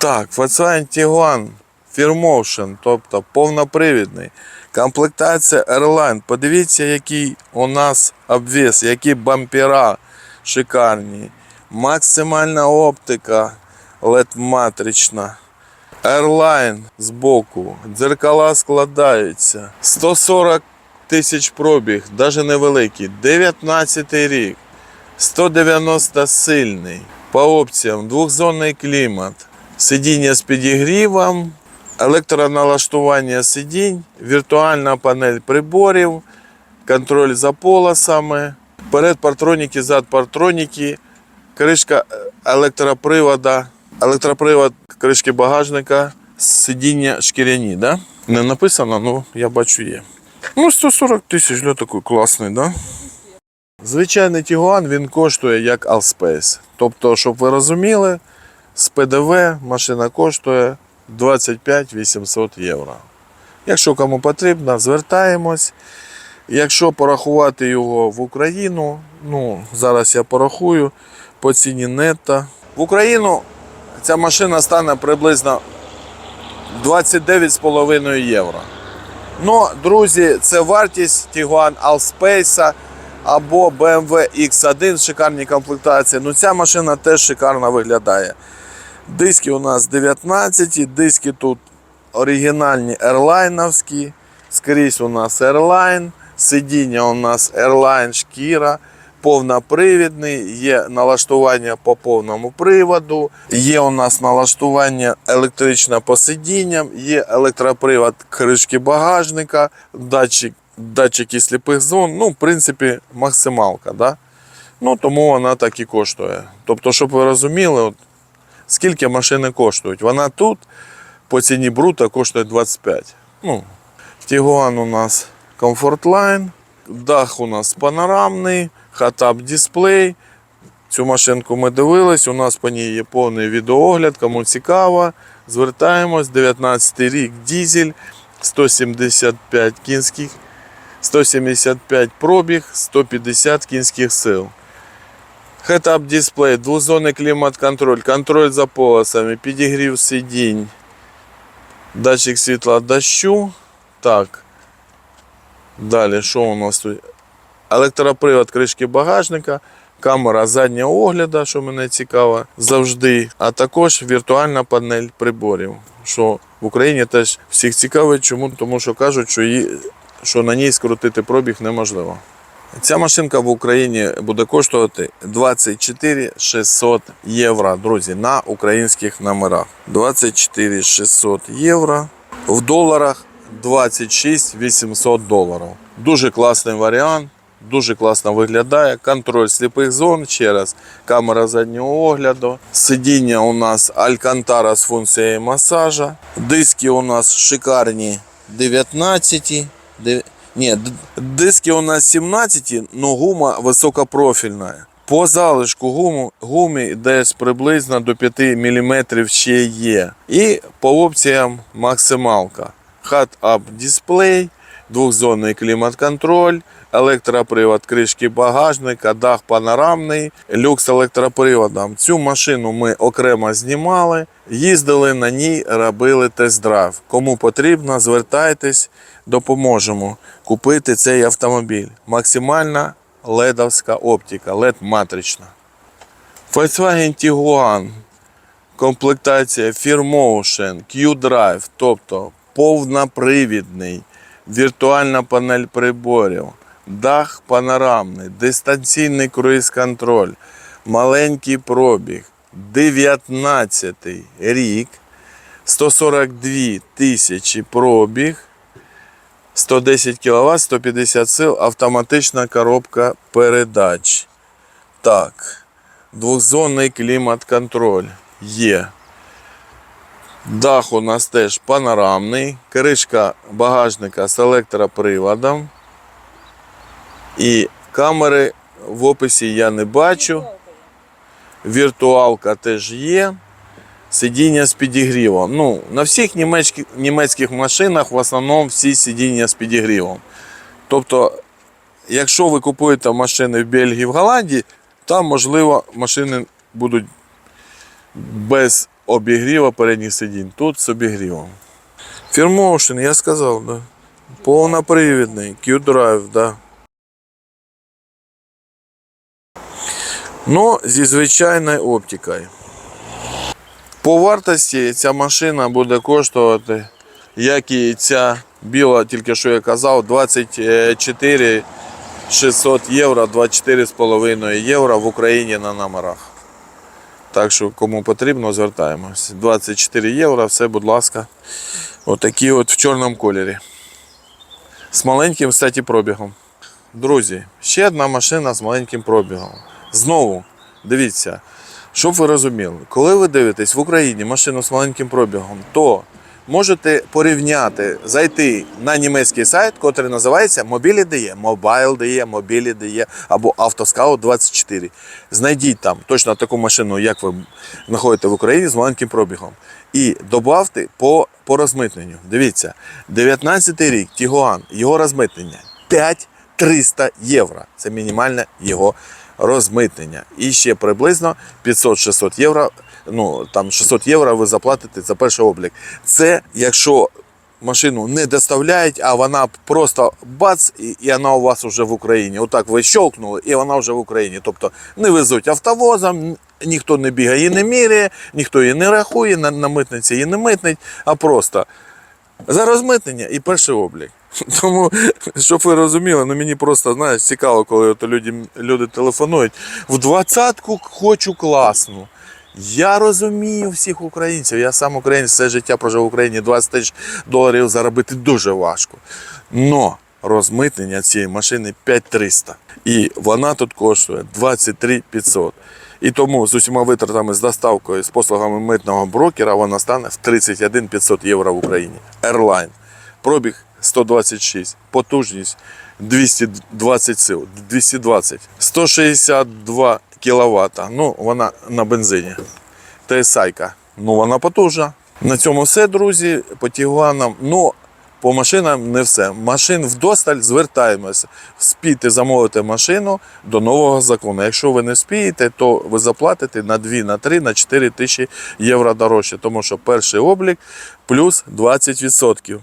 Так, Volkswagen Tiguan Firmotion, тобто повнопривідний. Комплектація Airline. Подивіться, який у нас обвес, які бампера шикарні. Максимальна оптика LED-матрична. Airline збоку. Дзеркала складаються. 140 тисяч пробіг, навіть невеликий. 19 рік. 190 сильний. По опціям двохзонний клімат, сидіння з підігрівом, електроналаштування сидінь, віртуальна панель приборів, контроль за полосами, перед партроніки, зад партроніки, кришка е, електропривода, електропривод кришки багажника, сидіння шкіряні, да? Не написано, ну я бачу є. Ну, 140 тисяч для такий класний, да? Звичайний Тігуан він коштує як Allspace. Тобто, щоб ви розуміли, з ПДВ машина коштує 25 800 євро. Якщо кому потрібно, звертаємось. Якщо порахувати його в Україну, ну, зараз я порахую по ціні нетто. В Україну ця машина стане приблизно 29,5 євро. Ну, друзі, це вартість Tiguan Allspace або BMW X1 шикарні комплектації. Ну, ця машина теж шикарно виглядає. Диски у нас 19, диски тут оригінальні ерлайновські. Скрізь у нас Airline, сидіння у нас Airline шкіра, повнопривідний, є налаштування по повному приводу, є у нас налаштування електричне по сидінням, є електропривод кришки багажника, датчик, датчики сліпих зон. Ну, в принципі, максималка. Да? Ну, тому вона так і коштує. Тобто, щоб ви розуміли, от, скільки машини коштують. Вона тут по ціні брута коштує 25. Ну, Тігуан у нас Line, дах у нас панорамний, хатап дисплей. Цю машинку ми дивились, у нас по ній є повний відеоогляд, кому цікаво, звертаємось, 19 рік дізель, 175 кінських, 175 пробіг, 150 кінських сил. Head-up дисплей, двозонний клімат-контроль, контроль за полосами, підігрів сидінь, датчик світла дощу. Так. Далі, що у нас тут? Електропривод кришки багажника, камера заднього огляду, що мене цікаво, завжди, а також віртуальна панель приборів. Що в Україні теж всіх цікавить. Чому? Тому що кажуть, що, її, що на ній скрутити пробіг неможливо. Ця машинка в Україні буде коштувати 24 600 євро, друзі, на українських номерах. 24 600 євро. В доларах 26 800 доларів. Дуже класний варіант, дуже класно виглядає. Контроль сліпих зон, ще раз, камера заднього огляду. Сидіння у нас Алькантара з функцією масажа. Диски у нас шикарні 19. Ні, диски у нас 17, але гума високопрофільна. По залишку гуму, гумі десь приблизно до 5 мм ще є. І по опціям максималка. Hot-up дисплей, двохзонний клімат-контроль, електропривод кришки багажника, дах панорамний, люкс електроприводом. Цю машину ми окремо знімали, їздили на ній, робили тест-драйв. Кому потрібно, звертайтесь, допоможемо купити цей автомобіль. Максимальна ледовська оптика, LED-матрична. Volkswagen Tiguan комплектація Firmotion, Q-Drive, тобто повнопривідний, віртуальна панель приборів, дах панорамний, дистанційний круїз-контроль, маленький пробіг, 19 рік, 142 тисячі пробіг, 110 кВт, 150 сил, автоматична коробка передач. Так, двохзонний клімат-контроль є. Дах у нас теж панорамний, кришка багажника з електроприводом. І камери в описі я не бачу. Віртуалка теж є. Сидіння з підігрівом. Ну, на всіх німецьких, німецьких машинах в основному всі сидіння з підігрівом. Тобто, якщо ви купуєте машини в Бельгії, в Голландії, там, можливо, машини будуть без обігріва передніх сидінь. Тут з обігрівом. Фірмоушен, я сказав, да. Повнопривідний, Q-Drive, да. Ну, зі звичайною оптикою. По вартості ця машина буде коштувати, як і ця біла, тільки що я казав, 24 600 євро, 24,5 євро в Україні на номерах. Так що, кому потрібно, звертаємось. 24 євро, все, будь ласка. Отакі от в чорному кольорі. З маленьким, кстати, пробігом. Друзі, ще одна машина з маленьким пробігом. Знову, дивіться, щоб ви розуміли, коли ви дивитесь в Україні машину з маленьким пробігом, то можете порівняти, зайти на німецький сайт, який називається Mobile.de, Mobile.de, Mobile.de або Autoscout 24. Знайдіть там точно таку машину, як ви знаходите в Україні з маленьким пробігом. І додавте по, по розмитненню. Дивіться, 19 рік Тігуан, його розмитнення 5300 євро. Це мінімальне його розмитнення. І ще приблизно 500-600 євро. Ну там 600 євро ви заплатите за перший облік. Це якщо машину не доставляють, а вона просто бац, і, і вона у вас вже в Україні. Отак ви щелкнули, і вона вже в Україні. Тобто не везуть автовозом, ніхто не бігає і не міряє, ніхто її не рахує, на, на митниці її не митнить, а просто за розмитнення і перший облік. Тому, щоб ви розуміли, ну мені просто знаєш, цікаво, коли от люди, люди телефонують. В двадцятку хочу класну. Я розумію всіх українців. Я сам українець, все життя прожив в Україні 20 тисяч доларів заробити дуже важко. Но розмитнення цієї машини 5300. І вона тут коштує 23 500. І тому з усіма витратами з доставкою, з послугами митного брокера вона стане в 31 500 євро в Україні. Airline. Пробіг 126, потужність 220 сил, 220, 162 кВт. Ну, вона на бензині. TSI-ка. Ну, вона потужна. На цьому все, друзі. По Тігуанам. Ну, по машинам не все. Машин вдосталь звертаємося. Спійте замовити машину до нового закону. Якщо ви не спієте, то ви заплатите на 2, на 3, на 4 тисячі євро дорожче, тому що перший облік плюс 20%.